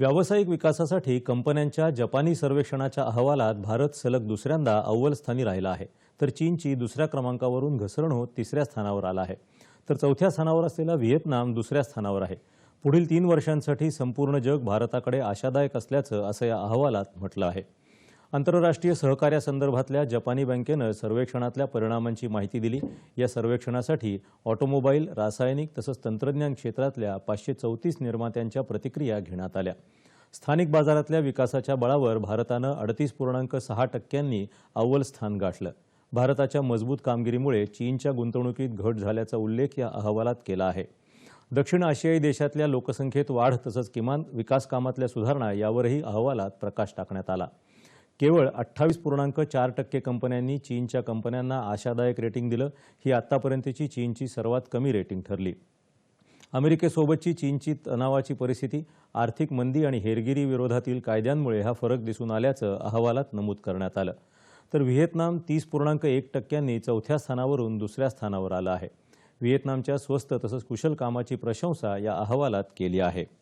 व्यावसायिक विकासासाठी कंपन्यांच्या जपानी सर्वेक्षणाच्या अहवालात भारत सलग दुसऱ्यांदा अव्वल स्थानी राहिला आहे. तर चीनची दुसऱ्या क्रमांकावरून घसरण होत तिसऱ्या स्थानावर आला आहे. तर चौथ्या स्थानावर असलेला व्हिएतनाम दुसऱ्या स्थानावर आहे. पुढील तीन वर्षांसाठी संपूर्ण जग भारताकडे आशादायक असल्याचं असं या अहवालात म्हटलं आहे. आंतरराष्ट्रीय सहकार्यासंदर्भातल्या जपानी बँकेनं सर्वेक्षणातल्या परिणामांची माहिती दिली. या सर्वेक्षणासाठी ऑटोमोबाईल रासायनिक तसंच तंत्रज्ञान क्षेत्रातल्या पाचशे चौतीस निर्मात्यांच्या प्रतिक्रिया घेण्यात आल्या. स्थानिक बाजारातल्या विकासाच्या बळावर भारतानं अडतीस पूर्णांक सहा टक्क्यांनी अव्वल स्थान गाठलं. भारताच्या मजबूत कामगिरीमुळे चीनच्या गुंतवणुकीत घट झाल्याचा उल्लेख या अहवालात केला आहे. दक्षिण आशियाई देशातल्या लोकसंख्येत वाढ तसंच किमान विकास कामातल्या सुधारणा यावरही अहवालात प्रकाश टाकण्यात आला. केवळ अठ्ठावीस पूर्णांक चार टक्के कंपन्यांनी चीनच्या कंपन्यांना आशादायक रेटिंग दिलं. ही आतापर्यंतची चीनची सर्वात कमी रेटिंग ठरली. अमेरिकेसोबतची चीनची तणावाची परिस्थिती आर्थिक मंदी आणि हेरगिरी विरोधातील कायद्यांमुळे हा फरक दिसून आल्याचं अहवालात नमूद करण्यात आलं. तर व्हिएतनाम तीस पूर्णांक एक टक्क्यांनी चौथ्या स्थानावरून दुसऱ्या स्थानावर आला आहे. व्हिएतनामच्या स्वस्त तसंच कुशल कामाची प्रशंसा या अहवालात केली आहे.